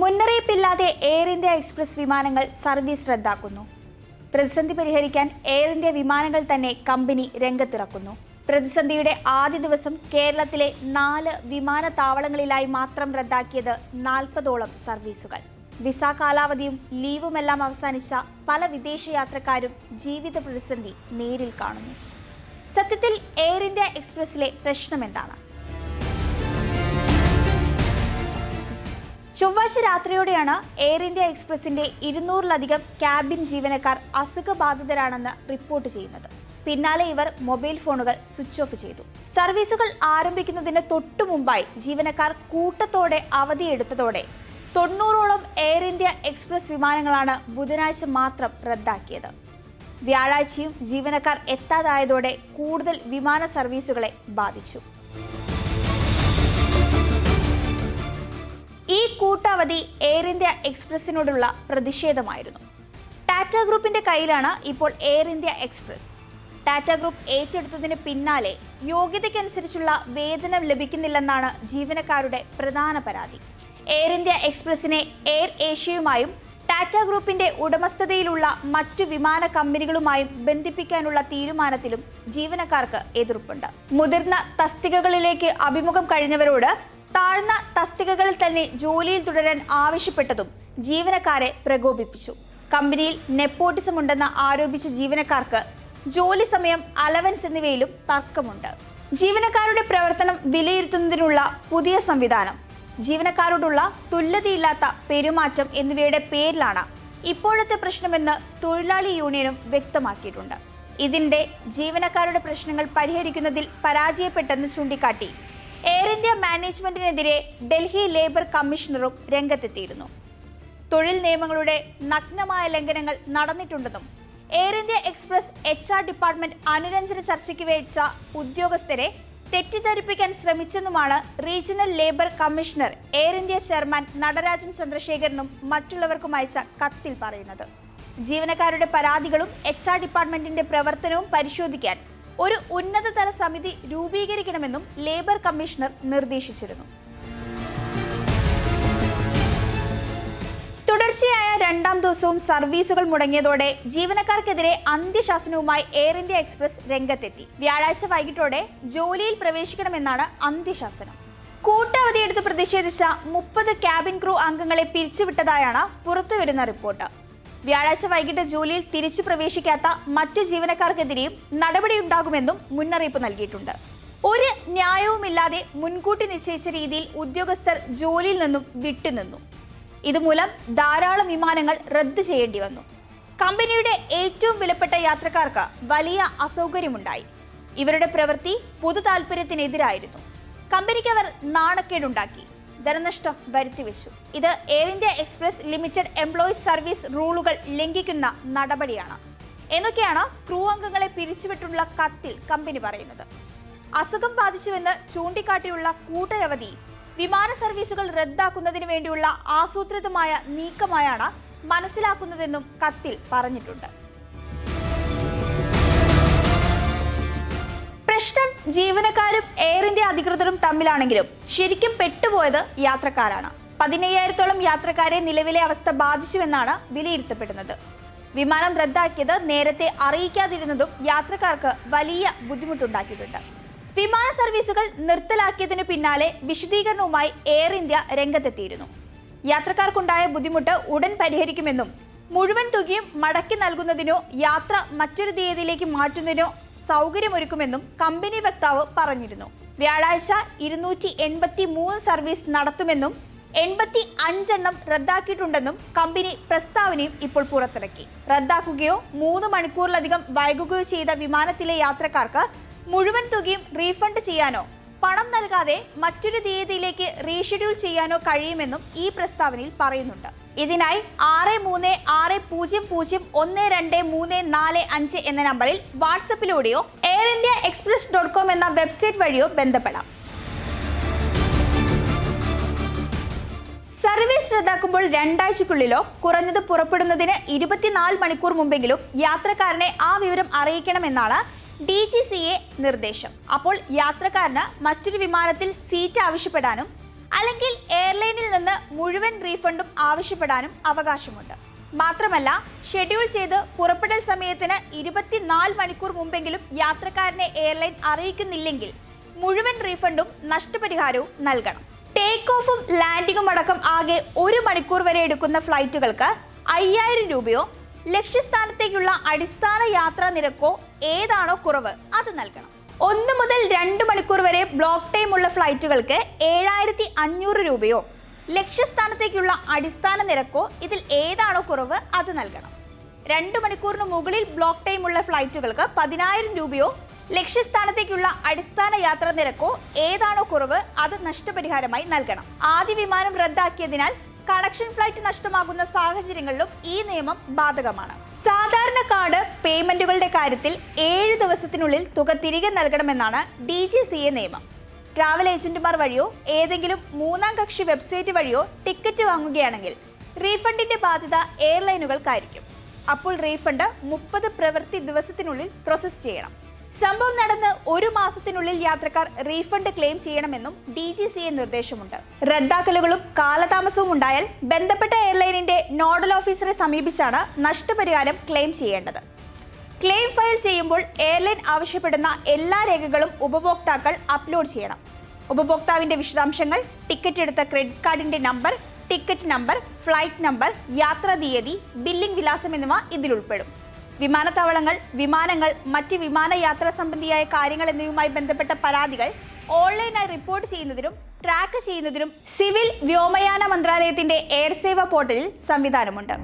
മുന്നറിയിപ്പില്ലാതെ Air India Express വിമാനങ്ങൾ service റദ്ദാക്കുന്നു. പ്രതിസന്ധി പരിഹരിക്കാൻ എയർ ഇന്ത്യ വിമാനങ്ങൾ തന്നെ കമ്പനി രംഗത്തിറക്കുന്നു. പ്രതിസന്ധിയുടെ ആദ്യ ദിവസം കേരളത്തിലെ നാല് വിമാനത്താവളങ്ങളിലായി മാത്രം റദ്ദാക്കിയത് നാൽപ്പതോളം സർവീസുകൾ. വിസ കാലാവധിയും ലീവുമെല്ലാം അവസാനിച്ച പല വിദേശയാത്രക്കാരും ജീവിത പ്രതിസന്ധി നേരിൽ കാണുന്നു. സത്യത്തിൽ എയർ ഇന്ത്യ എക്സ്പ്രസിലെ പ്രശ്നം ചൊവ്വാഴ്ച രാത്രിയോടെയാണ് എയർ ഇന്ത്യ എക്സ്പ്രസിന്റെ ഇരുന്നൂറിലധികം ക്യാബിൻ ജീവനക്കാർ അസുഖബാധിതരാണെന്ന് റിപ്പോർട്ട് ചെയ്യുന്നത്. പിന്നാലെ ഇവർ മൊബൈൽ ഫോണുകൾ സ്വിച്ച് ഓഫ് ചെയ്തു. സർവീസുകൾ ആരംഭിക്കുന്നതിന് തൊട്ടു മുമ്പായി ജീവനക്കാർ കൂട്ടത്തോടെ അവധിയെടുത്തതോടെ തൊണ്ണൂറോളം എയർ ഇന്ത്യ എക്സ്പ്രസ് വിമാനങ്ങളാണ് ബുധനാഴ്ച മാത്രം റദ്ദാക്കിയത്. വ്യാഴാഴ്ചയും ജീവനക്കാർ എത്താതായതോടെ കൂടുതൽ വിമാന സർവീസുകളെ ബാധിച്ചു. ഈ കൂട്ടാവധി എയർ ഇന്ത്യ എക്സ്പ്രസിനോടുള്ള പ്രതിഷേധമായിരുന്നു. ടാറ്റ ഗ്രൂപ്പിന്റെ കയ്യിലാണ് ഇപ്പോൾ Air India Express Tata group ഏറ്റെടുത്തതിന് പിന്നാലെ യോഗ്യതയ്ക്കനുസരിച്ചുള്ള വേതനം ലഭിക്കുന്നില്ലെന്നാണ് ജീവനക്കാരുടെ പ്രധാന പരാതി. എയർ ഇന്ത്യ എക്സ്പ്രസിനെ എയർ ഏഷ്യയുമായും ടാറ്റ ഗ്രൂപ്പിന്റെ ഉടമസ്ഥതയിലുള്ള മറ്റു വിമാന കമ്പനികളുമായും ബന്ധിപ്പിക്കാനുള്ള തീരുമാനത്തിലും ജീവനക്കാർക്ക് എതിർപ്പുണ്ട്. മുതിർന്ന തസ്തികകളിലേക്ക് അഭിമുഖം കഴിഞ്ഞവരോട് താഴ്ന്ന തസ്തികകളിൽ തന്നെ ജോലിയിൽ തുടരാൻ ആവശ്യപ്പെട്ടതും ജീവനക്കാരെ പ്രകോപിപ്പിച്ചു. കമ്പനിയിൽ നെപ്പോട്ടിസം ഉണ്ടെന്ന് ആരോപിച്ച ജീവനക്കാർക്ക് ജോലി സമയം അലവൻസ് എന്നിവയിലും തർക്കമുണ്ട്. ജീവനക്കാരുടെ പ്രവർത്തനം വിലയിരുത്തുന്നതിനുള്ള പുതിയ സംവിധാനം ജീവനക്കാരോടുള്ള തുല്യതയില്ലാത്ത പെരുമാറ്റം എന്നിവയുടെ പേരിലാണ് ഇപ്പോഴത്തെ പ്രശ്നമെന്ന് തൊഴിലാളി യൂണിയനും വ്യക്തമാക്കിയിട്ടുണ്ട്. ഇതിന്റെ ജീവനക്കാരുടെ പ്രശ്നങ്ങൾ പരിഹരിക്കുന്നതിൽ പരാജയപ്പെട്ടെന്ന് ചൂണ്ടിക്കാട്ടി എയർ ഇന്ത്യ മാനേജ്മെന്റിനെതിരെ ഡൽഹി ലേബർ കമ്മീഷണറും രംഗത്തെത്തിയിരുന്നു. തൊഴിൽ നിയമങ്ങളുടെ നഗ്നമായ ലംഘനങ്ങൾ നടന്നിട്ടുണ്ടെന്നും Air India Express H R department അനുരഞ്ജന ചർച്ചയ്ക്ക് വെച്ച ഉദ്യോഗസ്ഥരെ തെറ്റിദ്ധരിപ്പിക്കാൻ ശ്രമിച്ചെന്നുമാണ് regional labour commissioner Air India chairman Natarajan ചന്ദ്രശേഖരനും മറ്റുള്ളവർക്കും അയച്ച കത്തിൽ പറയുന്നത്. ജീവനക്കാരുടെ പരാതികളും എച്ച് ആർ ഡിപ്പാർട്ട്മെന്റിന്റെ പ്രവർത്തനവും പരിശോധിക്കാൻ ഒരു ഉന്നതതല സമിതി രൂപീകരിക്കണമെന്നും ലേബർ കമ്മീഷണർ നിർദ്ദേശിച്ചിരുന്നു. തുടർച്ചയായ രണ്ടാം ദിവസവും സർവീസുകൾ മുടങ്ങിയതോടെ ജീവനക്കാർക്കെതിരെ അന്ത്യശാസനവുമായി എയർ ഇന്ത്യ എക്സ്പ്രസ് രംഗത്തെത്തി. വ്യാഴാഴ്ച വൈകിട്ടോടെ ജോലിയിൽ പ്രവേശിക്കണമെന്നാണ് അന്ത്യശാസനം. കൂട്ടവധിയെടുത്ത് പ്രതിഷേധിച്ച മുപ്പത് ക്യാബിൻ ക്രൂ അംഗങ്ങളെ പിരിച്ചുവിട്ടതായാണ് പുറത്തുവരുന്ന റിപ്പോർട്ട്. വ്യാഴാഴ്ച വൈകിട്ട് ജോലിയിൽ തിരിച്ചു പ്രവേശിക്കാത്ത മറ്റു ജീവനക്കാർക്കെതിരെയും നടപടിയുണ്ടാകുമെന്നും മുന്നറിയിപ്പ് നൽകിയിട്ടുണ്ട്. ഒരു ന്യായവുമില്ലാതെ മുൻകൂട്ടി നിശ്ചയിച്ച രീതിയിൽ ഉദ്യോഗസ്ഥർ ജോലിയിൽ നിന്നും വിട്ടുനിന്നു ഇതുമൂലം ധാരാളം വിമാനങ്ങൾ റദ്ദ് ചെയ്യേണ്ടി വന്നു. കമ്പനിയുടെ ഏറ്റവും വിലപ്പെട്ട യാത്രക്കാർക്ക് വലിയ അസൗകര്യമുണ്ടായി. ഇവരുടെ പ്രവൃത്തി പൊതു താല്പര്യത്തിനെതിരായിരുന്നു കമ്പനിക്ക് അവർ നാണക്കേടുണ്ടാക്കി. ധനനഷ്ടം വരുത്തിവെച്ചു. ഇത് Air India Express limited employees service റൂളുകൾ ലംഘിക്കുന്ന നടപടിയാണ്. എന്നൊക്കെയാണ് ക്രൂ അംഗങ്ങളെ പിരിച്ചുവിട്ടുള്ള കത്തിൽ കമ്പനി പറയുന്നത്. അസുഖം ബാധിച്ചുവെന്ന് ചൂണ്ടിക്കാട്ടിയുള്ള കൂട്ടയവധി വിമാന സർവീസുകൾ റദ്ദാക്കുന്നതിന് വേണ്ടിയുള്ള ആസൂത്രിതമായ നീക്കമായാണ് മനസ്സിലാക്കുന്നതെന്നും കത്തിൽ പറഞ്ഞിട്ടുണ്ട്. പ്രശ്നം ജീവനക്കാരും എയർ ഇന്ത്യ അധികൃതരും തമ്മിലാണെങ്കിലും ശരിക്കും പെട്ടുപോയത് യാത്രക്കാരാണ്. പതിനയ്യായിരത്തോളം യാത്രക്കാരെ നിലവിലെ അവസ്ഥ ബാധിച്ചുവെന്നാണ് വിലയിരുത്തപ്പെടുന്നത്. വിമാനം റദ്ദാക്കിയത് നേരത്തെ അറിയിക്കാതിരുന്നതും യാത്രക്കാർക്ക് വലിയ ബുദ്ധിമുട്ടുണ്ടാക്കിയിട്ടുണ്ട്. വിമാന സർവീസുകൾ നിർത്തലാക്കിയതിനു പിന്നാലെ വിശദീകരണവുമായി എയർ ഇന്ത്യ രംഗത്തെത്തിയിരുന്നു. യാത്രക്കാർക്കുണ്ടായ ബുദ്ധിമുട്ട് ഉടൻ പരിഹരിക്കുമെന്നും മുഴുവൻ തുകയും മടക്കി നൽകുന്നതിനോ യാത്ര മറ്റൊരു തീയതിയിലേക്ക് മാറ്റുന്നതിനോ സൗകര്യമൊരുക്കുമെന്നും കമ്പനി വക്താവ് പറഞ്ഞിരുന്നു. വ്യാഴാഴ്ച ഇരുന്നൂറ്റി എൺപത്തി മൂന്ന് സർവീസ് നടത്തുമെന്നും എൺപത്തി അഞ്ചെണ്ണം റദ്ദാക്കിയിട്ടുണ്ടെന്നും കമ്പനി പ്രസ്താവനയും ഇപ്പോൾ പുറത്തിറക്കി. റദ്ദാക്കുകയോ മൂന്ന് മണിക്കൂറിലധികം വൈകുകയോ ചെയ്ത വിമാനത്തിലെ യാത്രക്കാർക്ക് മുഴുവൻ തുകയും റീഫണ്ട് ചെയ്യാനോ പണം നൽകാതെ മറ്റൊരു തീയതിയിലേക്ക് റീഷെഡ്യൂൾ ചെയ്യാനോ കഴിയുമെന്നും ഈ പ്രസ്താവനയിൽ പറയുന്നുണ്ട്. ഇതിനായി ആറ് മൂന്ന് ആറ് പൂജ്യം പൂജ്യം ഒന്ന് രണ്ട് മൂന്ന് നാല് അഞ്ച് എന്ന നമ്പറിൽ വാട്സപ്പിലൂടെയോ Air India Express dot com എന്ന വെബ്സൈറ്റ് വഴിയോ ബന്ധപ്പെടാം. സർവീസ് റദ്ദാക്കുമ്പോൾ രണ്ടാഴ്ചക്കുള്ളിലോ കുറഞ്ഞത് പുറപ്പെടുന്നതിന് ഇരുപത്തിനാല് മണിക്കൂർ മുമ്പെങ്കിലും യാത്രക്കാരനെ ആ വിവരം അറിയിക്കണമെന്നാണ് ഡി ജി സി എ നിർദ്ദേശം. അപ്പോൾ യാത്രക്കാരന് മറ്റൊരു വിമാനത്തിൽ സീറ്റ് ആവശ്യപ്പെടാനും അല്ലെങ്കിൽ എയർലൈനിൽ നിന്ന് മുഴുവൻ റീഫണ്ടും ആവശ്യപ്പെടാനും അവകാശമുണ്ട്. മാത്രമല്ല ഷെഡ്യൂൾ ചെയ്ത് പുറപ്പെടൽ സമയത്തിന് ഇരുപത്തിനാല് മണിക്കൂർ മുമ്പെങ്കിലും യാത്രക്കാരനെ എയർലൈൻ അറിയിക്കുന്നില്ലെങ്കിൽ മുഴുവൻ റീഫണ്ടും നഷ്ടപരിഹാരവും നൽകണം. ടേക്ക് ഓഫും ലാൻഡിങ്ങും അടക്കം ആകെ ഒരു മണിക്കൂർ വരെ എടുക്കുന്ന ഫ്ലൈറ്റുകൾക്ക് അയ്യായിരം രൂപയോ ലക്ഷ്യസ്ഥാനത്തേക്കുള്ള അടിസ്ഥാന യാത്രാ നിരക്കോ ഏതാണോ കുറവ് അത് നൽകണം. ഒന്ന് മുതൽ രണ്ട് മണിക്കൂർ വരെ ബ്ലോക്ക് ടൈം ഉള്ള ഫ്ലൈറ്റുകൾക്ക് ഏഴായിരത്തി അഞ്ഞൂറ് രൂപയോ ലക്ഷ്യസ്ഥാനത്തേക്കുള്ള അടിസ്ഥാന നിരക്കോ ഇതിൽ ഏതാണോ കുറവ് അത് നൽകണം. രണ്ട് മണിക്കൂറിന് മുകളിൽ ബ്ലോക്ക് ടൈം ഉള്ള ഫ്ലൈറ്റുകൾക്ക് പതിനായിരം രൂപയോ ലക്ഷ്യസ്ഥാനത്തേക്കുള്ള അടിസ്ഥാന യാത്രാ നിരക്കോ ഏതാണോ കുറവ് അത് നഷ്ടപരിഹാരമായി നൽകണം. ആദ്യ വിമാനം റദ്ദാക്കിയതിനാൽ കണക്ഷൻ ഫ്ലൈറ്റ് നഷ്ടമാകുന്ന സാഹചര്യങ്ങളിലും ഈ നിയമം ബാധകമാണ്. സാധാരണ കാർഡ് പേയ്മെന്റുകളുടെ കാര്യത്തിൽ ഏഴ് ദിവസത്തിനുള്ളിൽ തുക തിരികെ നൽകണമെന്നാണ് ഡി ജി സി എ നിയമം. ട്രാവൽ ഏജന്റുമാർ വഴിയോ ഏതെങ്കിലും മൂന്നാം കക്ഷി വെബ്സൈറ്റ് വഴിയോ ടിക്കറ്റ് വാങ്ങുകയാണെങ്കിൽ റീഫണ്ടിന്റെ ബാധ്യത എയർലൈനുകൾക്കായിരിക്കും. അപ്പോൾ റീഫണ്ട് മുപ്പത് പ്രവൃത്തി ദിവസത്തിനുള്ളിൽ പ്രോസസ് ചെയ്യണം. സംഭവം നടന്ന് ഒരു മാസത്തിനുള്ളിൽ യാത്രക്കാർ റീഫണ്ട് ക്ലെയിം ചെയ്യണമെന്നും ഡി ജി സി എ നിർദ്ദേശമുണ്ട്. റദ്ദാക്കലുകളും കാലതാമസവും ഉണ്ടായാൽ ബന്ധപ്പെട്ട എയർലൈനിന്റെ നോഡൽ ഓഫീസറെ സമീപിച്ചാണ് നഷ്ടപരിഹാരം ക്ലെയിം ചെയ്യേണ്ടത്. ക്ലെയിം ഫയൽ ചെയ്യുമ്പോൾ എയർലൈൻ ആവശ്യപ്പെടുന്ന എല്ലാ രേഖകളും ഉപഭോക്താക്കൾ അപ്ലോഡ് ചെയ്യണം. ഉപഭോക്താവിന്റെ വിശദാംശങ്ങൾ ടിക്കറ്റ് എടുത്ത ക്രെഡിറ്റ് കാർഡിന്റെ number ticket number flight number യാത്രാ തീയതി ബില്ലിംഗ് വിലാസം എന്നിവ ഇതിൽ ഉൾപ്പെടും വിമാനത്താവളങ്ങൾ വിമാനങ്ങൾ മറ്റ് വിമാനയാത്ര സംബന്ധിയായ കാര്യങ്ങൾ എന്നിവയുമായി ബന്ധപ്പെട്ട പരാതികൾ ഓൺലൈനായി റിപ്പോർട്ട് ചെയ്യുന്നതിനും ട്രാക്ക് ചെയ്യുന്നതിനും സിവിൽ വ്യോമയാന മന്ത്രാലയത്തിന്റെ എയർ സേവ പോർട്ടലിൽ സംവിധാനമുണ്ട്.